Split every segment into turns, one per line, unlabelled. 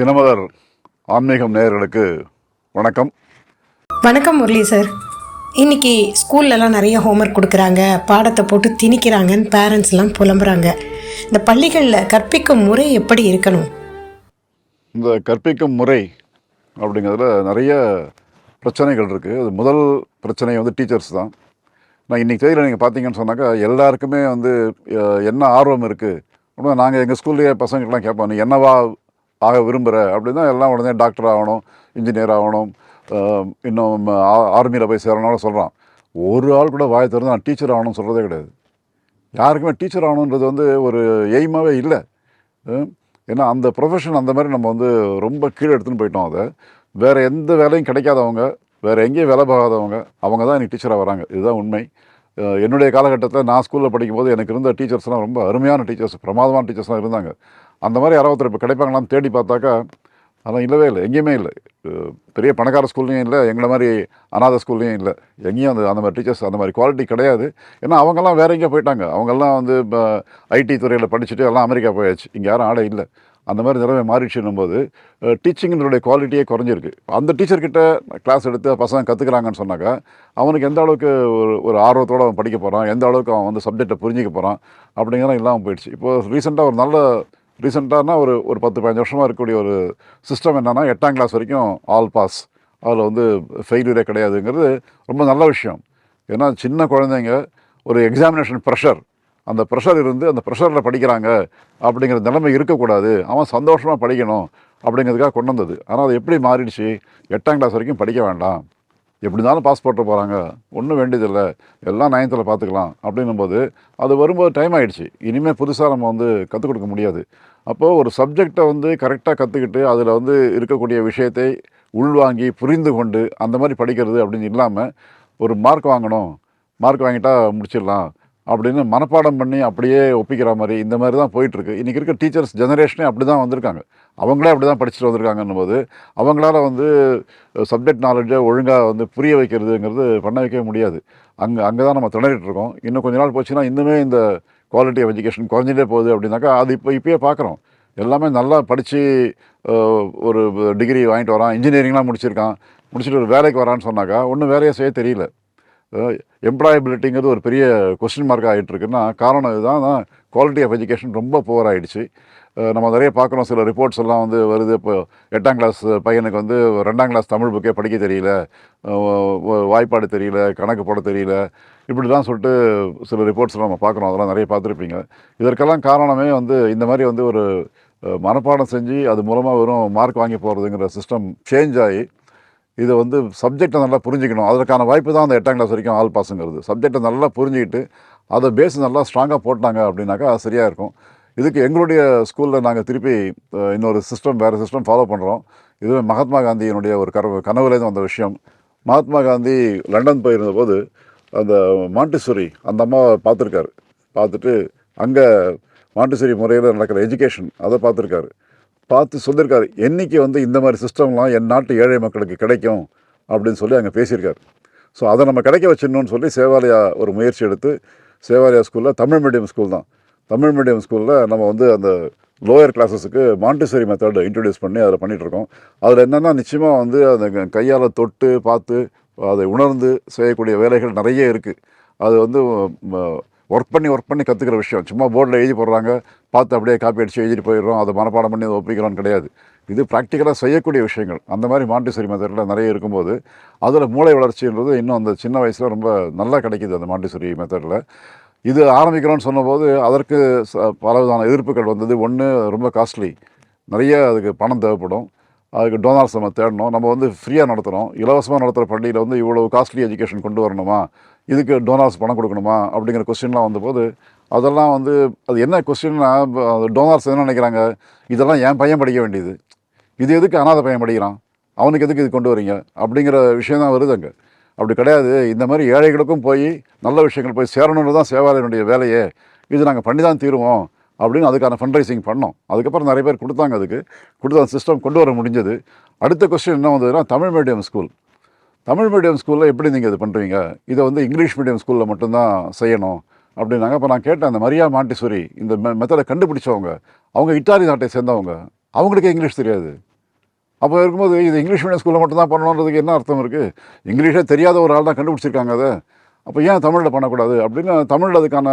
தினமலர் ஆன்மீகம் நேயர்களுக்கு வணக்கம்.
வணக்கம் முரளி சார். இன்னைக்கு ஸ்கூல்லலாம் நிறைய ஹோம்ஒர்க் கொடுக்குறாங்க பாடத்தை போட்டு திணிக்கிறாங்கன்னு பேரண்ட்ஸ்லாம் புலம்புறாங்க. இந்த பள்ளிகளில் கற்பிக்கும் முறை எப்படி இருக்கணும்?
இந்த கற்பிக்கும் முறை அப்படிங்கிறதுல நிறைய பிரச்சனைகள் இருக்குது அது முதல் பிரச்சனை வந்து டீச்சர்ஸ் தான். நான் இன்றைக்கி தேதியில் நீங்கள் பார்த்தீங்கன்னு சொன்னாக்கா எல்லாருக்குமே வந்து என்ன ஆர்வம் இருக்குது அப்படின்னா நாங்கள் எங்கள் ஸ்கூல்லேயே பசங்களுக்கெல்லாம் கேட்போம் நீ என்னவா ஆக விரும்புகிற அப்படின்னா எல்லாம் உடனே டாக்டர் ஆகணும் இன்ஜினியர் ஆகணும் இன்னும் ஆர்மியில் போய் சேரணும்னு சொல்கிறான் ஒரு ஆள் கூட வாய் திறந்து நான் டீச்சர் ஆகணும்னு சொல்கிறதே கிடையாது. யாருக்குமே டீச்சர் ஆகணுன்றது வந்து ஒரு எய்மாகவே இல்லை. ஏன்னா அந்த ப்ரொஃபஷன் அந்த மாதிரி நம்ம வந்து ரொம்ப கீழே எடுத்துன்னு போயிட்டோம் அதை. வேறு எந்த வேலையும் கிடைக்காதவங்க வேறு எங்கேயும் வேலை பார்க்காதவங்க அவங்க தான் எனக்கு டீச்சராக வராங்க. இதுதான் உண்மை. என்னுடைய காலகட்டத்தில் நான் ஸ்கூலில் படிக்கும்போது எனக்கு இருந்த டீச்சர்ஸ்லாம் ரொம்ப அருமையான டீச்சர்ஸ் பிரமாதமான டீச்சர்ஸ்லாம் இருந்தாங்க. அந்த மாதிரி யாராவது ஒருத்தர் இப்போ கிடைப்பாங்களான்னு தேடி பார்த்தாக்கா அதெல்லாம் இல்லவே இல்லை. எங்கேயுமே இல்லை. பெரிய பணக்கார ஸ்கூல்லையும் இல்லை எங்களை மாதிரி அனாதை ஸ்கூல்லையும் இல்லை. எங்கேயும் அந்த அந்த மாதிரி டீச்சர்ஸ் அந்த மாதிரி குவாலிட்டி கிடையாது. ஏன்னா அவங்கெல்லாம் வேற எங்கேயோ போயிட்டாங்க. அவங்கெல்லாம் வந்து இப்போ ஐடி துறையில் படிச்சுட்டு எல்லாம் அமெரிக்கா போயாச்சு. இங்கே யாரும் ஆளே இல்லை. அந்த மாதிரி நிலைமை மாறிடுச்சுன்னும் போது டீச்சிங்கினுடைய குவாலிட்டியே குறைஞ்சிருக்கு. அந்த டீச்சர்கிட்ட கிளாஸ் எடுத்து பசங்க கற்றுக்குறாங்கன்னு சொன்னாக்கா அவனுக்கு எந்த அளவுக்கு ஒரு ஒரு ஆர்வத்தோடு அவன் படிக்க போகிறான் எந்த அளவுக்கு அவன் வந்து சப்ஜெக்டை புரிஞ்சிக்க போகிறான் அப்படிங்கிறதும் இல்லாமல் போயிடுச்சு. இப்போது ரீசெண்டாக ஒரு நல்ல ரீசெண்டானா ஒரு ஒரு பத்து பதினஞ்சு வருஷமாக இருக்கக்கூடிய ஒரு சிஸ்டம் என்னென்னா எட்டாம் கிளாஸ் வரைக்கும் ஆல் பாஸ் அதில் வந்து ஃபெயிலியரே கிடையாதுங்கிறது ரொம்ப நல்ல விஷயம். ஏன்னா சின்ன குழந்தைங்க ஒரு எக்ஸாமினேஷன் ப்ரெஷர் அந்த ப்ரெஷர் இருந்து அந்த ப்ரெஷரில் படிக்கிறாங்க அப்படிங்கிற நிலைமை இருக்கக்கூடாது. அவன் சந்தோஷமாக படிக்கணும் அப்படிங்கிறதுக்காக கொண்டு வந்தது. ஆனால் அது எப்படி மாறிடுச்சு? எட்டாம் கிளாஸ் வரைக்கும் படிக்க வேண்டாம். எப்படி இருந்தாலும் பாஸ் போட்டு போகிறாங்க ஒன்றும் வேண்டியதில்லை. எல்லாம் நைன்த்தில் பார்த்துக்கலாம் அப்படின்னும்போது அது வரும்போது டைம் ஆகிடுச்சு இனிமேல் புதுசாக நம்ம வந்து கற்றுக் கொடுக்க முடியாது. அப்போது ஒரு சப்ஜெக்டை வந்து கரெக்டாக கற்றுக்கிட்டு அதில் வந்து இருக்கக்கூடிய விஷயத்தை உள்வாங்கி புரிந்து கொண்டு அந்த மாதிரி படிக்கிறது அப்படின்னு இல்லாமல் ஒரு மார்க் வாங்கணும். மார்க் வாங்கிட்டால் முடிச்சிடலாம். அப்படின்னு மனப்பாடம் பண்ணி அப்படியே ஒப்பிக்கிற மாதிரி இந்த மாதிரி தான் போயிட்டுருக்கு. இன்றைக்கி இருக்க டீச்சர்ஸ் ஜெனரேஷனே அப்படி தான் வந்திருக்காங்க. அவங்களே அப்படி தான் படிச்சுட்டு வந்திருக்காங்கன்னும் போது அவங்களால வந்து சப்ஜெக்ட் நாலேஜை ஒழுங்காக வந்து புரிய வைக்கிறதுங்கிறது பண்ண வைக்கவே முடியாது. அங்கே அங்கே தான் நம்ம திணறிட்டு இருக்கோம். இன்னும் கொஞ்ச நாள் போச்சுன்னா இன்னுமே இந்த குவாலிட்டி ஆஃப் எஜுகேஷன் குறைஞ்சிட்டே போகுது அப்படின்னாக்கா அது இப்போ இப்பயே பார்க்குறோம் எல்லாமே நல்லா படித்து ஒரு டிகிரி வாங்கிட்டு வரான். இன்ஜினியரிங்லாம் முடிச்சிருக்கான். முடிச்சுட்டு ஒரு வேலைக்கு வரான்னு சொன்னாக்கா ஒன்றும் வேலையை செய்ய தெரியல. எம்ப்ளாயபிலிட்டிங்கிறது ஒரு பெரிய கொஸ்டின் மார்க் ஆகிட்டு இருக்குன்னா காரணம் இதுதான். குவாலிட்டி ஆஃப் எஜுகேஷன் ரொம்ப புவர் ஆகிடுச்சு நம்ம நிறைய பார்க்குறோம். சில ரிப்போர்ட்ஸ் எல்லாம் வந்து வருது. இப்போ எட்டாம் கிளாஸ் பையனுக்கு வந்து ரெண்டாம் கிளாஸ் தமிழ் புக்கே படிக்க தெரியல. வாய்ப்பாடு தெரியல. கணக்கு போட தெரியல. இப்படி தான் சொல்லிட்டு சில ரிப்போர்ட்ஸ்லாம் நம்ம பார்க்குறோம். அதெல்லாம் நிறைய பார்த்துருப்பீங்க. இதற்கெல்லாம் காரணமே வந்து இந்த மாதிரி வந்து ஒரு மனப்பாடம் செஞ்சு அது மூலமாக வெறும் மார்க் வாங்கி போகிறதுங்கிற சிஸ்டம் சேஞ்ச் ஆகி இதை வந்து சப்ஜெக்டை நல்லா புரிஞ்சுக்கணும். அதற்கான வாய்ப்பு தான் அந்த எட்டாம் கிளாஸ் வரைக்கும் ஆல் பாஸுங்கிறது சப்ஜெக்டை நல்லா புரிஞ்சுக்கிட்டு அதை பேஸ் நல்லா ஸ்ட்ராங்காக போட்டாங்க அப்படின்னாக்கா அது சரியாக இருக்கும். இதுக்கு எங்களுடைய ஸ்கூலில் நாங்கள் திருப்பி இன்னொரு சிஸ்டம் வேறு சிஸ்டம் ஃபாலோ பண்ணுறோம் இதுவே மகாத்மா காந்தியினுடைய ஒரு கனவு கனவுலேருந்து வந்த விஷயம். மகாத்மா காந்தி லண்டன் போயிருந்தபோது அந்த மாண்டிசோரி அந்த அம்மாவை பார்த்துருக்காரு. பார்த்துட்டு அங்கே மாண்டிசோரி முறையில் நடக்கிற எஜுகேஷன் அதை பார்த்துருக்காரு. பார்த்து சொல்லியிருக்காரு என்றைக்கு வந்து இந்த மாதிரி சிஸ்டம்லாம் என் நாட்டு ஏழை மக்களுக்கு கிடைக்கும்? அப்படின்னு சொல்லி அங்கே பேசியிருக்காரு. ஸோ அதை நம்ம கிடைக்க வச்சிடணும்னு சொல்லி சேவாலயா ஒரு முயற்சி எடுத்து சேவாலயா ஸ்கூலில் தமிழ் மீடியம் ஸ்கூல் தான். தமிழ் மீடியம் ஸ்கூலில் நம்ம வந்து அந்த லோயர் கிளாஸஸுக்கு மாண்டிசரி மெத்தட் இன்ட்ரடியூஸ் பண்ணி அதில் பண்ணிகிட்ருக்கோம் அதில் என்னென்னா நிச்சயமாக வந்து அந்த கையால் தொட்டு பார்த்து அதை உணர்ந்து செய்யக்கூடிய வேலைகள் நிறைய இருக்குது அது வந்து ஒர்க் பண்ணி ஒர்க் பண்ணி கற்றுக்கிற விஷயம். சும்மா போர்டில் எழுதி போடுறாங்க பார்த்து அப்படியே காப்பி அடித்து எழுதிட்டு போயிடுறோம். அதை மனப்பாடம் பண்ணி அதை ஒப்பிக்கிறோம்னு கிடையாது. இது ப்ராக்டிக்கலாக செய்யக்கூடிய விஷயங்கள். அந்த மாதிரி மாண்டிசரி மெத்தடில் நிறைய இருக்கும்போது அதில் மூளை வளர்ச்சின்றது இன்னும் அந்த சின்ன வயசில் ரொம்ப நல்லா கிடைக்கிது அந்த மாண்டிசரி மெத்தடில் இது ஆரம்பிக்கிறோன்னு சொன்னபோது அதற்கு ச- பலவிதமான எதிர்ப்புகள் வந்தது. ஒன்று ரொம்ப காஸ்ட்லி நிறைய அதுக்கு பணம் தேவைப்படும். அதுக்கு டோனார்ஸ் நம்ம தேடணும். நம்ம வந்து ஃப்ரீயாக நடத்துகிறோம் இலவசமாக நடத்துகிற பள்ளியில் வந்து இவ்வளோ காஸ்ட்லி எஜுகேஷன் கொண்டு வரணுமா? இதுக்கு டோனார்ஸ் பணம் கொடுக்கணுமா? அப்படிங்கிற கொஸ்டின்லாம் வந்தபோது அதெல்லாம் வந்து அது என்ன கொஸ்டின்னா டோனார்ஸ் என்ன நினைக்கிறாங்க? இதெல்லாம் என் பையன் படிக்க வேண்டியது. இது எதுக்கு அனாதை பையன் படிக்கிறான்? அவனுக்கு எதுக்கு இது கொண்டு வரீங்க? அப்படிங்கிற விஷயம் தான் வருது அங்கே. அப்படி கிடையாது. இந்த மாதிரி ஏழைகளுக்கும் போய் நல்ல விஷயங்கள் போய் சேரணுன்னு தான் சேவாலயனுடைய வேலையே. இது நாங்கள் பண்ணி தான் தீருவோம் அப்படின்னு அதுக்கான ஃபண்ட்ரைசிங் பண்ணோம். அதுக்கப்புறம் நிறைய பேர் கொடுத்தாங்க அதுக்கு. கொடுத்த அந்த சிஸ்டம் கொண்டு வர முடிஞ்சது. அடுத்த கொஸ்டின் என்ன வந்ததுன்னா Tamil medium school Tamil medium ஸ்கூலில் எப்படி நீங்கள் இது பண்ணுறீங்க இதை வந்து இங்கிலீஷ் மீடியம் ஸ்கூலில் மட்டும்தான் செய்யணும். அப்படின்னாங்க. அப்போ நான் கேட்டேன் அந்த மரியா மாண்டிசோரி இந்த மெத்தடை கண்டுபிடிச்சவங்க அவங்க இட்டாலி நாட்டை சேர்ந்தவங்க அவங்களுக்கே இங்கிலீஷ் தெரியாது. அப்போ இருக்கும்போது இது இங்கிலீஷ் மீடியம் ஸ்கூலில் மட்டும்தான் பண்ணணுன்றதுக்கு என்ன அர்த்தம் இருக்குது இங்கிலீஷே தெரியாத ஒரு ஆள் தான் கண்டுபிடிச்சிருக்காங்க அதை. அப்போ ஏன் தமிழில் பண்ணக்கூடாது? அப்படின்னு தமிழில் அதுக்கான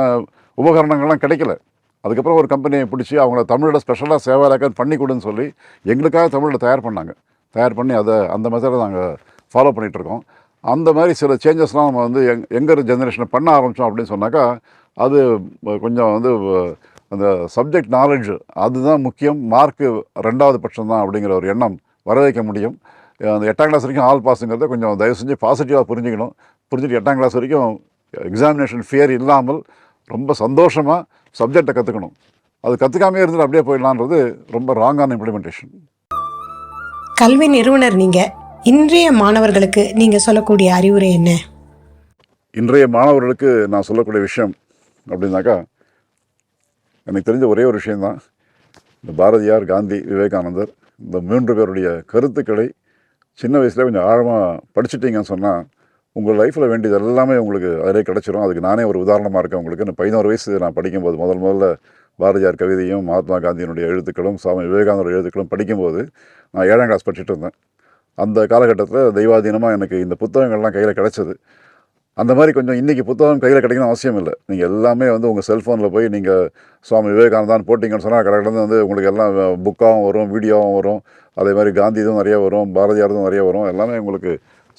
உபகரணங்கள்லாம் கிடைக்கல. அதுக்கப்புறம் ஒரு கம்பெனியை பிடிச்சி அவங்கள தமிழில் ஸ்பெஷலாக சேவாலாக்கன் பண்ணி கொடுன்னு சொல்லி எங்களுக்காக தமிழில் தயார் பண்ணாங்க. தயார் பண்ணி அதை அந்த மெத்தடை நாங்கள் ஃபாலோ பண்ணிகிட்ருக்கோம் அந்த மாதிரி சில சேஞ்சஸ்லாம் நம்ம வந்து எங் எங்கர் ஜென்ரேஷனை பண்ண ஆரம்பித்தோம் அப்படின்னு சொன்னாக்கா அது கொஞ்சம் வந்து அந்த சப்ஜெக்ட் நாலேஜ் அதுதான் முக்கியம். மார்க்கு ரெண்டாவது பட்சம் தான் அப்படிங்கிற ஒரு எண்ணம் வர வைக்க முடியும். அந்த எட்டாம் கிளாஸ் வரைக்கும் ஆல் பாஸுங்கிறத கொஞ்சம் தயவு செஞ்சு பாசிட்டிவாக புரிஞ்சுக்கணும். புரிஞ்சுட்டு எட்டாம் கிளாஸ் வரைக்கும் எக்ஸாமினேஷன் ஃபியர் இல்லாமல் ரொம்ப சந்தோஷமாக சப்ஜெக்டை கற்றுக்கணும் அது கற்றுக்காமே இருந்துட்டு அப்படியே போயிடலான்றது ரொம்ப ராங்கான இம்ப்ளிமெண்டேஷன்
கல்வி நிறுவனர் நீங்கள் இன்றைய மாணவர்களுக்கு நீங்கள் சொல்லக்கூடிய அறிவுரை என்ன?
இன்றைய மாணவர்களுக்கு நான் சொல்லக்கூடிய விஷயம் அப்படின்னாக்கா எனக்கு தெரிஞ்ச ஒரே ஒரு விஷயந்தான் இந்த பாரதியார் காந்தி விவேகானந்தர் இந்த மூன்று பேருடைய கருத்துக்களை சின்ன வயசுல கொஞ்சம் ஆழமாக படிச்சுட்டீங்கன்னு சொன்னால் உங்கள் லைஃப்பில் வேண்டியது எல்லாமே உங்களுக்கு அதிலே கிடச்சிரும். அதுக்கு நானே ஒரு உதாரணமாக இருக்கேன் உங்களுக்கு. இந்த பதினோரு வயசு நான் படிக்கும்போது முதல் முதல்ல பாரதியார் கவிதையும் மகாத்மா காந்தியினுடைய எழுத்துக்களும் சுவாமி விவேகானந்தர் எழுத்துக்களும் படிக்கும்போது நான் ஏழாம் கிளாஸ் படிச்சுட்டு இருந்தேன். அந்த காலகட்டத்தில் தெய்வாதீனமாக எனக்கு இந்த புத்தகங்கள்லாம் கையில் கிடச்சிது. அந்த மாதிரி கொஞ்சம் இன்றைக்கி புத்தகம் கையில் கிடைக்கணும் அவசியம் இல்லை. நீங்கள் எல்லாமே வந்து உங்கள் செல்ஃபோனில் போய் நீங்கள் சுவாமி விவேகானந்தான் போட்டிங்கன்னு சொன்னால் கடற்கடந்து வந்து உங்களுக்கு எல்லாம் புக்காகவும் வரும் வீடியோவும் வரும். அதே மாதிரி காந்தி இதுவும் நிறைய வரும் பாரதியாரதும் நிறைய வரும். எல்லாமே உங்களுக்கு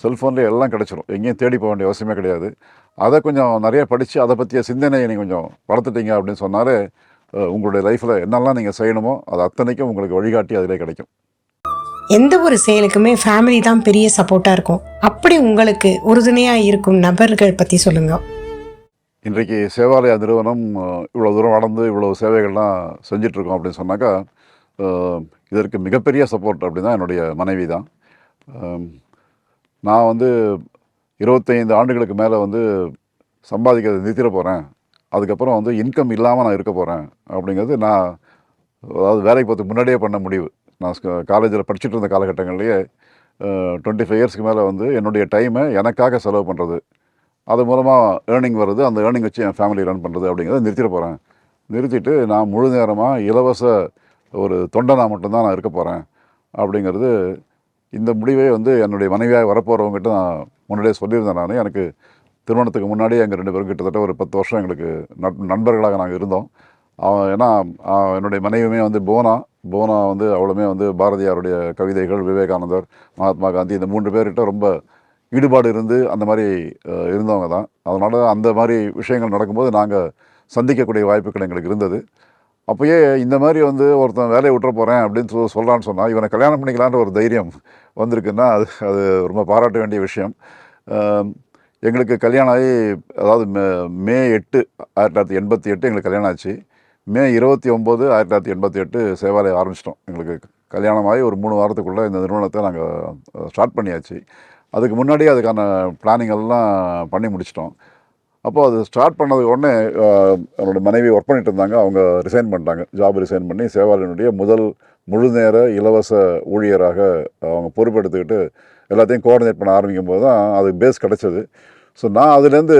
செல்ஃபோன்லேயே எல்லாம் கிடச்சிரும். எங்கேயும் தேடி போக வேண்டிய அவசியமே கிடையாது. அதை கொஞ்சம் நிறைய படித்து அதை பற்றிய சிந்தனையை நீங்கள் கொஞ்சம் வளர்த்துட்டீங்க அப்படின்னு சொன்னாலே உங்களுடைய லைஃப்பில் என்னெல்லாம் நீங்கள் செய்யணுமோ அது அத்தனைக்கும் உங்களுக்கு வழிகாட்டி அதிலே கிடைக்கும்.
எந்த ஒரு செயலுக்குமே ஃபேமிலி தான் பெரிய சப்போர்ட்டாக இருக்கும். அப்படி உங்களுக்கு உறுதுணையாக இருக்கும் நபர்கள் பற்றி சொல்லுங்கள்
இன்றைக்கு சேவாலய நிறுவனம் இவ்வளோ தூரம் வளர்ந்து இவ்வளோ சேவைகள்லாம் செஞ்சிட்ருக்கோம் அப்படின்னு சொன்னாக்கா இதற்கு மிகப்பெரிய சப்போர்ட் அப்படின்னா என்னுடைய மனைவி தான். நான் வந்து இருபத்தைந்து ஆண்டுகளுக்கு மேலே வந்து சம்பாதிக்கிறதை நிறுத்திட போகிறேன் அதுக்கப்புறம் வந்து இன்கம் இல்லாமல் நான் இருக்க போகிறேன் அப்படிங்கிறது நான் அதாவது வேலைக்கு போகிறதுக்கு முன்னாடியே பண்ண முடிவு. நான் காலேஜில் படிச்சுட்டு இருந்த காலகட்டங்கள்லேயே டுவெண்ட்டி ஃபைவ் இயர்ஸ்க்கு மேலே வந்து என்னுடைய டைமை எனக்காக செலவு பண்ணுறது அது மூலமாக ஏர்னிங் வருது. அந்த ஏர்னிங் வச்சு என் ஃபேமிலி ரன் பண்ணுறது அப்படிங்கிறத நிறுத்திட போகிறேன் நிறுத்திட்டு நான் முழு நேரமாக இலவச ஒரு தொண்டனாக மட்டும்தான் நான் இருக்க போகிறேன் அப்படிங்கிறது இந்த முடிவே வந்து என்னுடைய மனைவியாக வரப்போகிறவங்ககிட்ட நான் முன்னாடியே சொல்லியிருந்தேன் நான். எனக்கு திருமணத்துக்கு முன்னாடியே எங்கள் ரெண்டு பேரும் கிட்டத்தட்ட ஒரு பத்து வருஷம் எங்களுக்கு நட் நண்பர்களாக நாங்கள் இருந்தோம். அவன் ஏன்னா என்னுடைய மனைவியுமே வந்து போனா போனா வந்து அவளுமே வந்து பாரதியாருடைய கவிதைகள் விவேகானந்தர் மகாத்மா காந்தி இந்த மூன்று பேர்கிட்ட ரொம்ப ஈடுபாடு இருந்து அந்த மாதிரி இருந்தவங்க தான். அதனால் அந்த மாதிரி விஷயங்கள் நடக்கும்போது நாங்கள் சந்திக்கக்கூடிய வாய்ப்புகள் எங்களுக்கு இருந்தது. அப்போயே இந்த மாதிரி வந்து ஒருத்தன் வேலையை விட்டுற போகிறேன் அப்படின்னு சொல்லி சொல்கிறான்னு சொன்னால் இவனை கல்யாணம் பண்ணிக்கலான்ற ஒரு தைரியம் வந்திருக்குன்னா அது அது ரொம்ப பாராட்ட வேண்டிய விஷயம். எங்களுக்கு கல்யாணம் ஆகி அதாவது மே மே எட்டு ஆயிரத்தி தொள்ளாயிரத்தி எண்பத்தி எட்டு எங்களுக்கு கல்யாணம் ஆச்சு. மே இருபத்தி ஒம்பது ஆயிரத்தி தொள்ளாயிரத்தி எண்பத்தி எட்டு சேவாலயம் ஆரம்பிச்சிட்டோம். எங்களுக்கு கல்யாணம் ஆகி ஒரு மூணு வாரத்துக்குள்ளே இந்த நிறுவனத்தை நாங்கள் ஸ்டார்ட் பண்ணியாச்சு. அதுக்கு முன்னாடியே அதுக்கான பிளானிங் எல்லாம் பண்ணி முடிச்சிட்டோம். அப்போது அது ஸ்டார்ட் பண்ணதுக்கு உடனே என்னோடய மனைவி ஒர்க் பண்ணிட்டு இருந்தாங்க. அவங்க ரிசைன் பண்ணிட்டாங்க. ஜாப் ரிசைன் பண்ணி சேவாலயனுடைய முதல் முழு நேர இலவச ஊழியராக அவங்க பொறுப்பெடுத்துக்கிட்டு எல்லாத்தையும் கோஆர்டினேட் பண்ண ஆரம்பிக்கும் போது தான் அது பேஸ் கிடச்சிது. ஸோ நான் அதுலேருந்து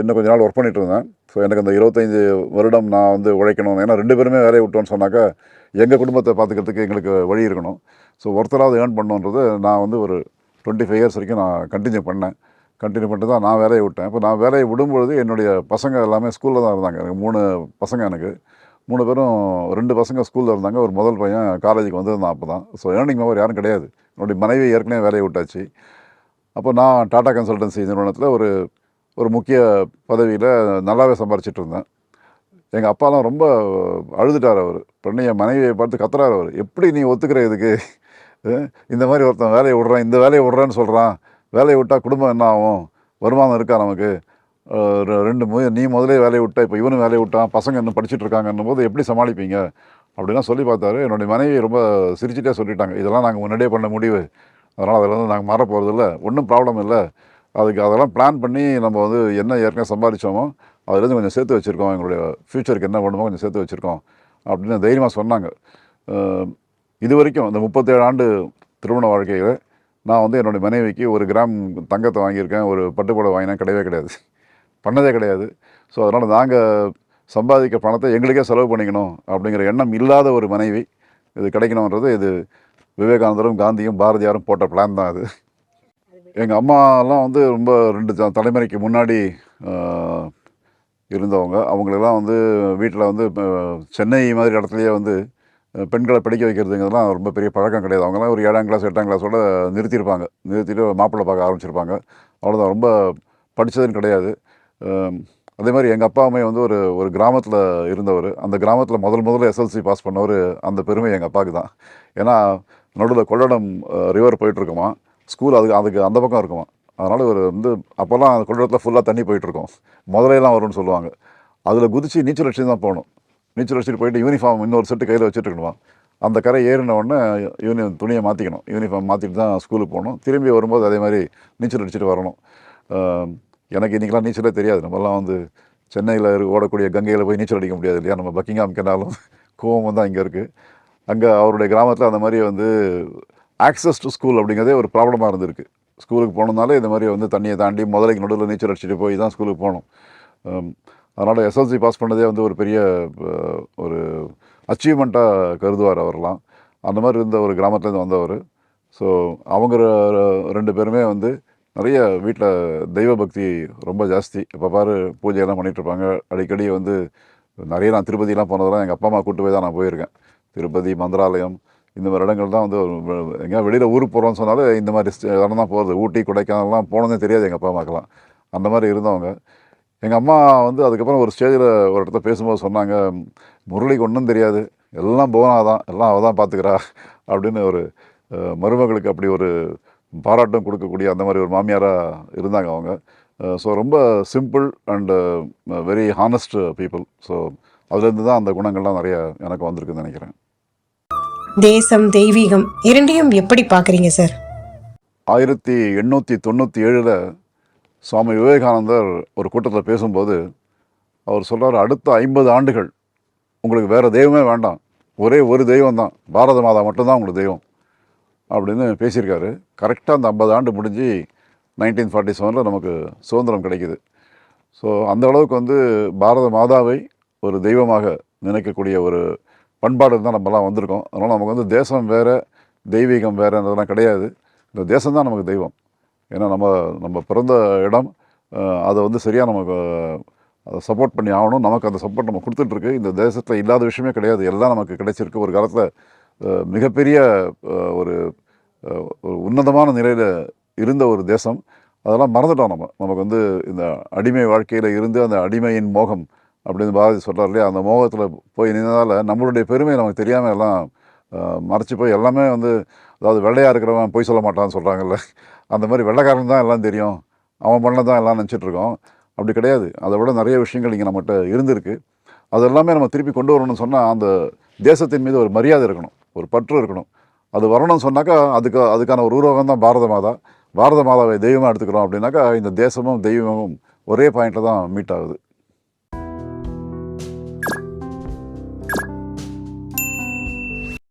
இன்னும் கொஞ்ச நாள் ஒர்க் பண்ணிகிட்டு இருந்தேன். ஸோ எனக்கு அந்த இருபத்தைந்து வருடம் நான் வந்து உழைக்கணும். ஏன்னா ரெண்டு பேருமே வேலையை விட்டோன்னு சொன்னாக்கா எங்கள் குடும்பத்தை பார்த்துக்கிறதுக்கு எங்களுக்கு வழி இருக்கணும். ஸோ ஒருத்தராவது ஏர்ன் பண்ணணுன்றது நான் வந்து ஒரு டுவெண்ட்டி ஃபைவ் இயர்ஸ் வரைக்கும் நான் கண்டினியூ பண்ணேன். கண்டினியூ பண்ணிட்டு தான் நான் வேலையை விட்டேன். இப்போ நான் வேலையை விடும்பொழுது என்னுடைய பசங்க எல்லாமே ஸ்கூலில் தான் இருந்தாங்க. எனக்கு மூணு பசங்க எனக்கு. மூணு பேரும் ரெண்டு பசங்க ஸ்கூலில் இருந்தாங்க. ஒரு முதல் பையன் காலேஜுக்கு வந்திருந்தான் அப்போ தான் ஸோ ஏர்னிங் மெம்பர் யாரும் கிடையாது. என்னுடைய மனைவி ஏற்கனவே வேலையை விட்டாச்சு. அப்போ நான் டாடா கன்சல்டன்சி நிறுவனத்தில் ஒரு ஒரு முக்கிய பதவியில் நல்லாவே சம்பாரிச்சிட்டு இருந்தேன் எங்கள் அப்பாலாம் ரொம்ப அழுதுட்டார் அவர். பண்ணி என் மனைவியை பார்த்து கத்துறாரு அவர். எப்படி நீ ஒத்துக்கிற இதுக்கு? இந்த மாதிரி ஒருத்தன் வேலையை விட்றான் இந்த வேலையை விட்றேன்னு சொல்கிறான் வேலையை விட்டால் குடும்பம் என்ன ஆகும்? வருமானம் இருக்கா நமக்கு? ரெ- ரெண்டு மு நீ முதலே வேலையை விட்டா இப்போ இவனும் வேலையை விட்டான் பசங்க இன்னும் படிச்சுட்டு இருக்காங்கன்னும் போது எப்படி சமாளிப்பீங்க? அப்படிலாம் சொல்லி பார்த்தாரு. என்னுடைய மனைவி ரொம்ப சிரிச்சிட்டே சொல்லிட்டாங்க. இதெல்லாம் நாங்கள் முன்னாடியே பண்ண முடிவு. அதனால் அதில் வந்து நாங்கள் மாற போகிறதில்ல ஒன்றும் ப்ராப்ளம் இல்லை. அதுக்கு அதெல்லாம் பிளான் பண்ணி நம்ம வந்து என்ன ஏற்கனவே சம்பாதிச்சோமோ அதுலேருந்து கொஞ்சம் சேர்த்து வச்சுருக்கோம். எங்களுடைய ஃப்யூச்சருக்கு என்ன பண்ணுமோ கொஞ்சம் சேர்த்து வச்சுருக்கோம் அப்படின்னு தைரியமாக சொன்னாங்க. இது வரைக்கும் இந்த முப்பத்தேழு ஆண்டு திருமண வாழ்க்கையில் நான் வந்து என்னுடைய மனைவிக்கு ஒரு கிராம் தங்கத்தை வாங்கியிருக்கேன். ஒரு பட்டுப்புடவை வாங்கினேன். கிடையவே கிடையாது. பண்ணதே கிடையாது. ஸோ அதனால் நாங்கள் சம்பாதிக்க பணத்தை எங்களுக்கே செலவு பண்ணிக்கணும் அப்படிங்கிற எண்ணம் இல்லாத ஒரு மனைவி இது கிடைக்கணுன்றது இது விவேகானந்தரும் காந்தியும் பாரதியாரும் போட்ட பிளான் தான் அது. எங்கள் அம்மாலாம் வந்து ரொம்ப ரெண்டு த- தலைமுறைக்கு முன்னாடி இருந்தவங்க. அவங்களெல்லாம் வந்து வீட்டில் வந்து சென்னை மாதிரி இடத்துலையே வந்து பெண்களை படிக்க வைக்கிறதுங்கிறதுலாம் ரொம்ப பெரிய பழக்கம் கிடையாது. அவங்களாம் ஒரு ஏழாம் கிளாஸ் எட்டாம் கிளாஸோட நிறுத்தியிருப்பாங்க நிறுத்திட்டு மாப்பிள்ளை பார்க்க ஆரம்பிச்சிருப்பாங்க. அவ்வளோதான் ரொம்ப படித்ததுன்னு கிடையாது. அதே மாதிரி எங்கள் அப்பா அம்மையை வந்து ஒரு ஒரு கிராமத்தில் இருந்தவர். அந்த கிராமத்தில் முதல் முதல்ல எஸ்எல்சி பாஸ் பண்ணவர் அந்த பெருமை எங்கள் அப்பாவுக்கு தான். ஏன்னா நடுவில் கொள்ளடம் ரிவர் போயிட்டுருக்குமா ஸ்கூல் அதுக்கு அதுக்கு அந்த பக்கம் இருக்குமா? அதனால் இவர் வந்து அப்போல்லாம் அந்த கொள்ளிடத்தில் ஃபுல்லாக தண்ணி போயிட்டுருக்கோம். முதலையெல்லாம் வரும்னு சொல்லுவாங்க. அதில் குதிச்சு நீச்சல் அடிச்சு தான் போகணும். நீச்சல் அடிச்சுட்டு போயிட்டு யூனிஃபார்ம் இன்னொரு செட்டு கையில் வச்சுட்டு இருக்கணுமா அந்த கரை ஏறின உடனே யூனி துணியை மாற்றிக்கணும் யூனிஃபார்ம் மாற்றிட்டு தான் ஸ்கூலுக்கு போகணும். திரும்பி வரும்போது அதே மாதிரி நீச்சல் அடிச்சுட்டு வரணும். எனக்கு இன்றைக்கெலாம் நீச்சலே தெரியாது. நம்மலாம் வந்து சென்னையில் ஓடக்கூடிய கங்கையில் போய் நீச்சல் அடிக்க முடியாது இல்லையா? நம்ம பக்கிங்காம் கெனாலும் கோவம் தான் இங்கே இருக்குது அங்கே அவருடைய கிராமத்தில் அந்த மாதிரி வந்து ஆக்சஸ் டு ஸ்கூல் அப்படிங்கிறதே ஒரு ப்ராப்ளமாக இருந்திருக்கு. ஸ்கூலுக்கு போனதுனால இந்த மாதிரி வந்து தண்ணியை தாண்டி முதலைக்கு நடுவில் நீச்சல் அடிச்சுட்டு போய் தான் ஸ்கூலுக்கு போகணும் அதனால் எஸ்எல்சி பாஸ் பண்ணதே வந்து ஒரு பெரிய ஒரு அச்சீவ்மெண்ட்டாக கருதுவார் அவரெல்லாம் அந்த மாதிரி இருந்த ஒரு கிராமத்துலேருந்து வந்தவர். ஸோ அவங்க ரெண்டு பேருமே வந்து நிறைய வீட்டில் தெய்வ பக்தி ரொம்ப ஜாஸ்தி. இப்போ பாரு பூஜையெல்லாம் பண்ணிகிட்ருப்பாங்க அடிக்கடி வந்து நிறைய நான் திருப்பதிலாம் போனதெல்லாம் எங்கள் அப்பா அம்மா கூட்டு போய் தான் நான் போயிருக்கேன். திருப்பதி மந்திராலயம் இந்த மாதிரி இடங்கள் தான் வந்து எங்கேயா வெளியில் ஊருக்கு போகிறோம்னு சொன்னாலும் இந்த மாதிரி இடம் தான் போகிறது ஊட்டி கொடைக்கானல்லாம் போனதே தெரியாது எங்கள் அப்பா அம்மாக்கெல்லாம் அந்த மாதிரி இருந்தவங்க. எங்கள் அம்மா வந்து அதுக்கப்புறம் ஒரு ஸ்டேஜில் ஒரு இடத்துல பேசும்போது சொன்னாங்க முரளிக்கு ஒன்றும் தெரியாது. எல்லாம் போனா தான். எல்லாம் அவள் தான் பார்த்துக்கிறா அப்படின்னு ஒரு மருமகளுக்கு அப்படி ஒரு பாராட்டம் கொடுக்கக்கூடிய அந்த மாதிரி ஒரு மாமியாராக இருந்தாங்க அவங்க. ஸோ ரொம்ப simple and very honest people so அதுலேருந்து தான் அந்த குணங்கள்லாம் நிறைய எனக்கு வந்திருக்குன்னு நினைக்கிறேன்.
தேசம் தெய்வீகம் இரண்டையும் எப்படி பார்க்குறீங்க சார்?
ஆயிரத்தி எண்ணூற்றி தொண்ணூற்றி ஏழில் சுவாமி விவேகானந்தர் ஒரு கூட்டத்தில் பேசும்போது அவர் சொல்கிறார் அடுத்த ஐம்பது ஆண்டுகள் உங்களுக்கு வேறு தெய்வமே வேண்டாம். ஒரே ஒரு தெய்வம் தான். பாரத மாதா மட்டும்தான் உங்களுக்கு தெய்வம். அப்படின்னு பேசியிருக்காரு. கரெக்டாக அந்த ஐம்பது ஆண்டு முடிஞ்சு நைன்டீன் ஃபார்ட்டி செவனில் நமக்கு சுதந்திரம் கிடைக்கிது. ஸோ அந்த அளவுக்கு வந்து பாரத மாதாவை ஒரு தெய்வமாக நினைக்கக்கூடிய ஒரு பண்பாடு தான் நம்மலாம் வந்திருக்கோம். அதனால் நமக்கு வந்து தேசம் வேறு தெய்வீகம் வேறுன்றதெல்லாம் கிடையாது. இந்த தேசம் தான் நமக்கு தெய்வம். ஏன்னா நம்ம நம்ம பிறந்த இடம் அதை வந்து சரியாக நமக்கு அதை சப்போர்ட் பண்ணி ஆகணும். நமக்கு அந்த சப்போர்ட் நம்ம கொடுத்துட்ருக்கு இந்த தேசத்தில் இல்லாத விஷயமே கிடையாது. எல்லாம் நமக்கு கிடைச்சிருக்கு. ஒரு காலத்தில் மிகப்பெரிய ஒரு ஒரு உன்னதமான நிலையில் இருந்த ஒரு தேசம். அதெல்லாம் மறந்துட்டோம் நம்ம. நமக்கு வந்து இந்த அடிமை வாழ்க்கையில் இருந்து அந்த அடிமையின் மோகம் அப்படின்னு பாரதி சொல்கிறார் இல்லையா? அந்த மோகத்தில் போய் நின்றதால் நம்மளுடைய பெருமையை நமக்கு தெரியாமல் எல்லாம் மறைச்சி போய் எல்லாமே வந்து அதாவது வெள்ளையாக இருக்கிறவன் பொய் சொல்ல மாட்டான்னு சொல்கிறாங்கல்ல அந்த மாதிரி வெள்ளைக்காரன் தான் எல்லாம் தெரியும். அவன் பண்ண தான் எல்லாம் நினச்சிட்ருக்கோம் அப்படி கிடையாது. அதை விட நிறைய விஷயங்கள் இங்கே நம்மகிட்ட இருந்திருக்கு. அது எல்லாமே நம்ம திருப்பி கொண்டு வரணும்னு சொன்னால் அந்த தேசத்தின் மீது ஒரு மரியாதை இருக்கணும். ஒரு பற்று இருக்கணும். அது வரணும்னு சொன்னாக்கா அதுக்கு அதுக்கான ஒரு உருவகம் தான் பாரத மாதா. பாரத மாதாவை தெய்வமாக எடுத்துக்கிறோம் அப்படின்னாக்கா இந்த தேசமும் தெய்வமும் ஒரே பாயிண்டில் தான் மீட் ஆகுது.